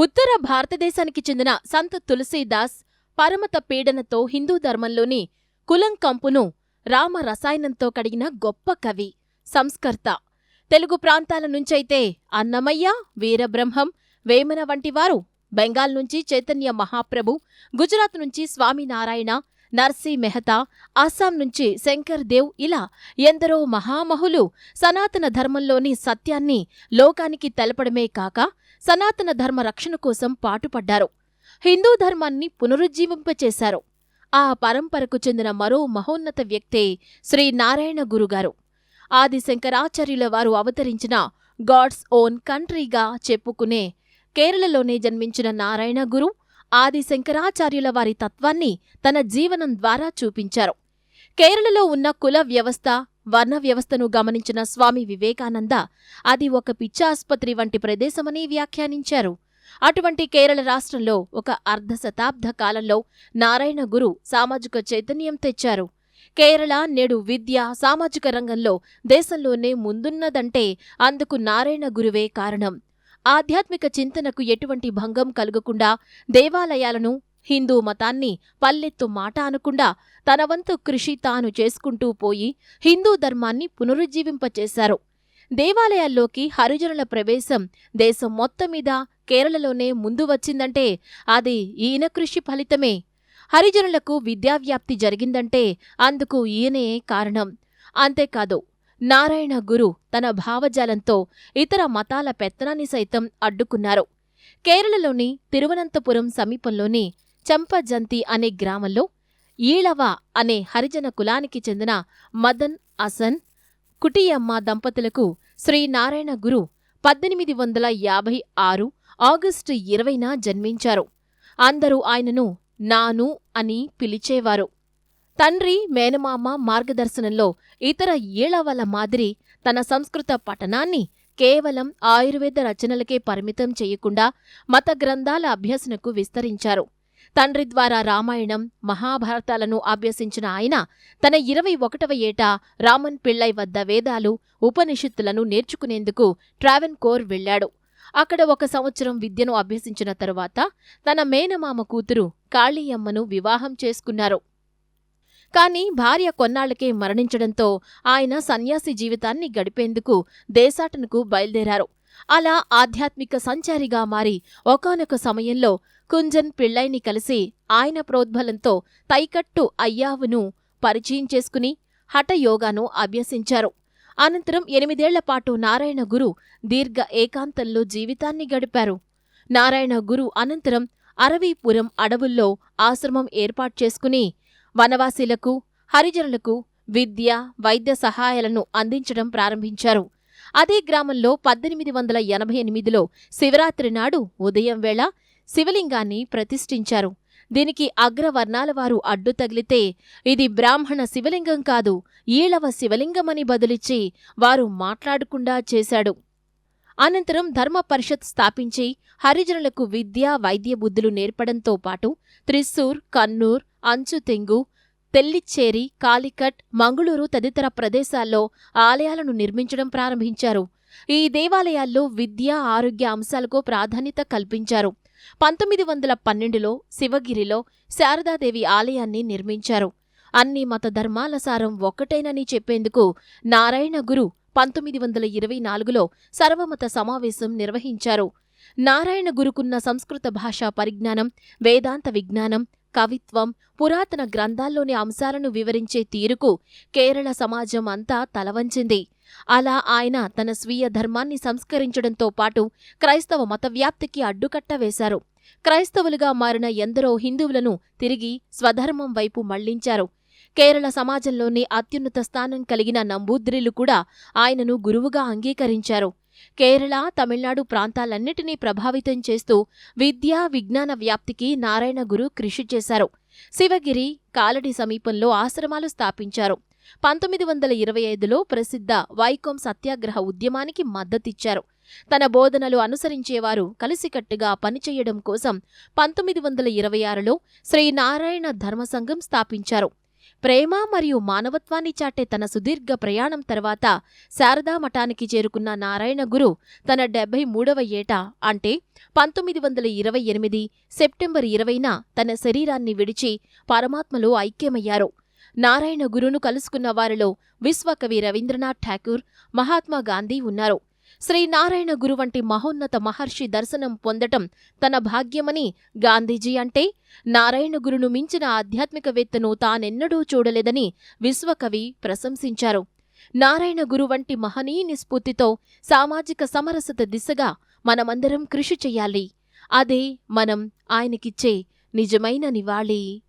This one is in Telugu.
ఉత్తర భారతదేశానికి చెందిన సంత్ తులసీదాస్ పరమత పీడనతో హిందూ ధర్మంలోని కులం కంపును రామ రసాయనంతో కడిగిన గొప్ప కవి సంస్కర్త. తెలుగు ప్రాంతాల నుంచైతే అన్నమయ్య వీరబ్రహ్మం వేమన వంటివారు బెంగాల్ నుంచి చైతన్య మహాప్రభు గుజరాత్ నుంచి స్వామినారాయణ నర్సీ మెహతా అస్సాం నుంచి శంకర్ దేవ్ ఇలా ఎందరో మహామహులు సనాతన ధర్మంలోని సత్యాన్ని లోకానికి తెలపడమే కాక సనాతన ధర్మ రక్షణ కోసం పాటుపడ్డారు. హిందూ ధర్మాన్ని పునరుజ్జీవింపచేశారు. ఆ పరంపరకు చెందిన మరో మహోన్నత వ్యక్తే శ్రీ నారాయణ గురుగారు. ఆది శంకరాచార్యుల వారు అవతరించిన గాడ్స్ ఓన్ కంట్రీగా చెప్పుకునే కేరళలోనే జన్మించిన నారాయణ గురు ఆది శంకరాచార్యుల వారి తత్వాన్ని తన జీవనం ద్వారా చూపించారు. కేరళలో ఉన్న కుల వ్యవస్థ వర్ణ వ్యవస్థను గమనించిన స్వామి వివేకానంద అది ఒక పిచ్చాసుపత్రి వంటి ప్రదేశమని వ్యాఖ్యానించారు. అటువంటి కేరళ రాష్ట్రంలో ఒక అర్ధ శతాబ్ద కాలంలో నారాయణ గురు సామాజిక చైతన్యం తెచ్చారు. కేరళ నేడు విద్య సామాజిక రంగంలో దేశంలోనే ముందున్నదంటే అందుకు నారాయణ గురువే కారణం. ఆధ్యాత్మిక చింతనకు ఎటువంటి భంగం కలగకుండా దేవాలయాలను హిందూ మతాన్ని పల్లెత్తు మాట అనకుండా తన వంతు కృషి తాను చేసుకుంటూ పోయి హిందూ ధర్మాన్ని పునరుజ్జీవింపచేశారు. దేవాలయాల్లోకి హరిజనుల ప్రవేశం దేశం మొత్తం మీద కేరళలోనే ముందు వచ్చిందంటే అది ఈయన కృషి ఫలితమే. హరిజనులకు విద్యావ్యాప్తి జరిగిందంటే అందుకు ఈయనే కారణం. అంతేకాదు నారాయణ గురు తన భావజాలంతో ఇతర మతాల పెత్తనాన్ని సైతం అడ్డుకున్నారు. కేరళలోని తిరువనంతపురం సమీపంలోని చంపజంతి అనే గ్రామంలో ఈళవ అనే హరిజన కులానికి చెందిన మదన్ అసన్ కుటియమ్మ దంపతులకు శ్రీనారాయణ గురు పద్దెనిమిది వందల యాభై ఆరు ఆగస్టు ఇరవైన జన్మించారు. అందరూ ఆయనను నాను అని పిలిచేవారు. తండ్రి మేనమామ మార్గదర్శనంలో ఇతర ఈళవల మాదిరి తన సంస్కృత పఠనాన్ని కేవలం ఆయుర్వేద రచనలకే పరిమితం చేయకుండా మత గ్రంథాల అభ్యసనకు విస్తరించారు. తండ్రి ద్వారా రామాయణం మహాభారతాలను అభ్యసించిన ఆయన తన ఇరవై ఒకటవ ఏట రామన్ పిళ్ళై వద్ద వేదాలు ఉపనిషత్తులను నేర్చుకునేందుకు ట్రావెన్కోర్ వెళ్ళాడు. అక్కడ ఒక సంవత్సరం విద్యను అభ్యసించిన తరువాత తన మేనమామ కూతురు కాళీయమ్మను వివాహం చేసుకున్నారు. కాని భార్య కొన్నాళ్ళకే మరణించడంతో ఆయన సన్యాసి జీవితాన్ని గడిపేందుకు దేశాటనకు బయలుదేరారు. అలా ఆధ్యాత్మిక సంచారిగా మారి ఒకానొక సమయంలో కుంజన్ పిళ్ళైని కలిసి ఆయన ప్రోద్బలంతో తైకట్టు అయ్యావును పరిచయం చేసుకుని హఠయోగాను అభ్యసించారు. అనంతరం ఎనిమిదేళ్ళపాటు నారాయణ గురు దీర్ఘ ఏకాంతంలో జీవితాన్ని గడిపారు. నారాయణ గురు అనంతరం అరవీపురం అడవుల్లో ఆశ్రమం ఏర్పాటు చేసుకుని వనవాసీలకు హరిజనులకు విద్య వైద్య సహాయాలను అందించడం ప్రారంభించారు. అదే గ్రామంలో పద్దెనిమిది వందల ఎనభై ఎనిమిదిలో శివరాత్రి నాడు ఉదయం వేళ శివలింగాన్ని ప్రతిష్ఠించారు. దీనికి అగ్రవర్ణాల వారు అడ్డు తగిలితే ఇది బ్రాహ్మణ శివలింగం కాదు ఈళవ శివలింగమని బదులిచ్చి వారు మాట్లాడకుండా చేశాడు. అనంతరం ధర్మ పరిషత్ స్థాపించి హరిజనులకు విద్య వైద్య బుద్ధులు నేర్పడంతో పాటు త్రిశూర్ కన్నూర్ అంచుతెంగు తెల్లిచ్చేరి కాలికట్ మంగుళూరు తదితర ప్రదేశాల్లో ఆలయాలను నిర్మించడం ప్రారంభించారు. ఈ దేవాలయాల్లో విద్య ఆరోగ్య అంశాలకు ప్రాధాన్యత కల్పించారు. పంతొమ్మిది వందల పన్నెండులో శివగిరిలో శారదాదేవి ఆలయాన్ని నిర్మించారు. అన్ని మత ధర్మాల సారం ఒక్కటేనని చెప్పేందుకు నారాయణ గురు పంతొమ్మిది వందల ఇరవై నాలుగులో సర్వమత సమావేశం నిర్వహించారు. నారాయణ గురుకున్న సంస్కృత భాషా పరిజ్ఞానం వేదాంత విజ్ఞానం కవిత్వం పురాతన గ్రంథాల్లోని అంశాలను వివరించే తీరుకు కేరళ సమాజం అంతా తలవంచింది. అలా ఆయన తన స్వీయ ధర్మాన్ని సంస్కరించడంతో పాటు క్రైస్తవ మత వ్యాప్తికి అడ్డుకట్ట వేశారు. క్రైస్తవులుగా మారిన ఎందరో హిందువులను తిరిగి స్వధర్మం వైపు మళ్ళించారు. కేరళ సమాజంలోని అత్యున్నత స్థానం కలిగిన నంబూద్రిలు కూడా ఆయనను గురువుగా అంగీకరించారు. కేరళ తమిళనాడు ప్రాంతాలన్నిటినీ ప్రభావితం చేస్తూ విద్యా విజ్ఞాన వ్యాప్తికి నారాయణ గురు కృషి చేశారు. శివగిరి కాలడి సమీపంలో ఆశ్రమాలు స్థాపించారు. పంతొమ్మిది వందల ఇరవై ఐదులో ప్రసిద్ధ వైకోం సత్యాగ్రహ ఉద్యమానికి మద్దతిచ్చారు. తన బోధనలు అనుసరించేవారు కలిసికట్టుగా పనిచేయడం కోసం పంతొమ్మిది వందల ఇరవై ఆరులో శ్రీనారాయణ ధర్మసంఘం స్థాపించారు. ప్రేమ మరియు మానవత్వాన్ని చాటే తన సుదీర్ఘ ప్రయాణం తర్వాత శారదా మఠానికి చేరుకున్న నారాయణ గురు తన డెబ్బై మూడవ ఏట అంటే పంతొమ్మిది వందల ఇరవై ఎనిమిది సెప్టెంబర్ ఇరవైన తన శరీరాన్ని విడిచి పరమాత్మలో ఐక్యమయ్యారు. నారాయణ గురును కలుసుకున్న వారిలో విశ్వకవి రవీంద్రనాథ్ ఠాకూర్ మహాత్మా గాంధీ ఉన్నారు. శ్రీ నారాయణ గురు వంటి మహోన్నత మహర్షి దర్శనం పొందటం తన భాగ్యమని గాంధీజీ అంటే నారాయణ గురును మించిన ఆధ్యాత్మికవేత్తను తానెన్నడూ చూడలేదని విశ్వకవి ప్రశంసించారు. నారాయణ గురు వంటి మహనీయుని స్ఫూర్తితో సామాజిక సమరసత దిశగా మనమందరం కృషి చెయ్యాలి అదే మనం ఆయనకిచ్చే నిజమైన నివాళి.